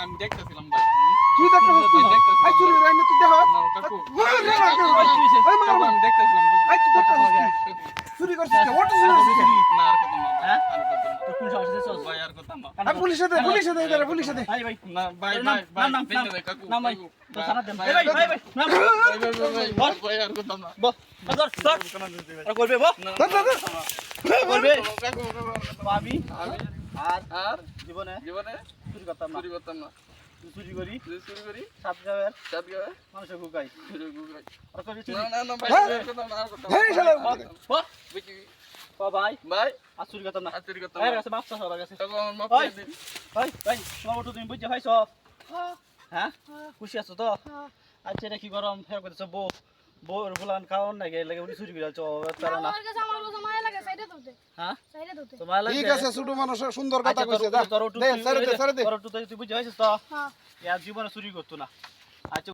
আমি দেখতেছিলাম ভাই তুই ভাই তুই আই চুরি করে আইনে তুই দেখ না কাকু মার রে ওই মার কাকু, আমি দেখতেছিলাম আই তুই দেখতে হস চুরি করছিস কে? ওটো চুরি করছিস কে? না আর কথা না? আর কথা না। তো কোন সমস্যা আছে ভাই আর কথা না। আই পুলিশে দে পুলিশে দে এদারে পুলিশে দে ভাই ভাই না ভাই ভাই ভাই নাম, দেখতে কাকু নাম ভাই তো সারা দেন ভাই, ভাই ভাই ভাই ভাই ভাই ভাই ভাই ভাই আর কথা না। বস ধর ধর। আর করবে বস? ধর, ধর, ধর। করবে কাকু, কাকু, কাকু, আমি আমি আর আর? জীবনে জীবনে? চুরি করতাম না। চুরি করতাম না। চুরি করি। চুরি করি। মানুষের আর চুরি না না না ভাই হ্যাঁ? শালা ও ভাই। ভাই? আর চুরি করতাম না। আর চুরি করতাম ভাই না। কাছে মাপ চাষ আমার কাছে। কাকু আমার মাফ দিন ভাই ভাই তোমার মতো তুমি বুঝতে পাইছো হ্যাঁ? খুশি আছো তো? আচ্ছা এটা কি গরম? ফের করতেছো বউ। বউর ফুলান খাওয়ান না গেলে উনি চুরি করে তারা না। আমার কাছে আমার কাছে হ্যাঁ? তোমার ঠিক আছে ছোট মানুষ সুন্দর কথা আচ্ছা কইছে দে সারে দে সারে দে। তুই বুঝতে তো? হ্যাঁ। জীবনে চুরি করতো না। আচ্ছা